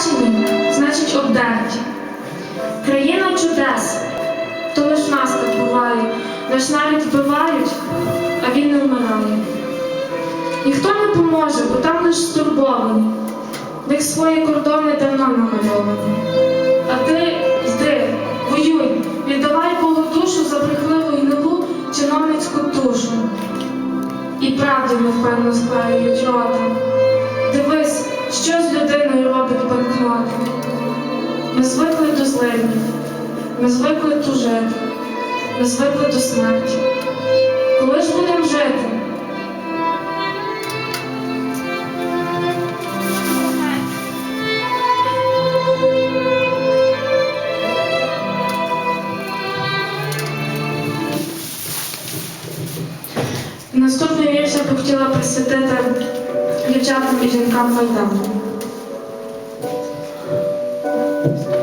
втрачені, значить обдерті. Країна чудес, то лиш нас так буває, наш навіть вбивають, а він не вмирає. Ніхто не поможе, бо там лиш стурбовані. В них свої кордони давно намальовані. А ти йди, воюй, віддавай Богу душу за брехливу нову чиновницьку душу. І правді невпевно склеюють рота. Дивись, що з людиною банкноти. Ми звикли до зливів, ми звикли тужити, ми звикли до смерті. Коли ж будемо жити? Наступний вірш я б хотіла присвятити дівчатам і жінкам Майдану. Thank you.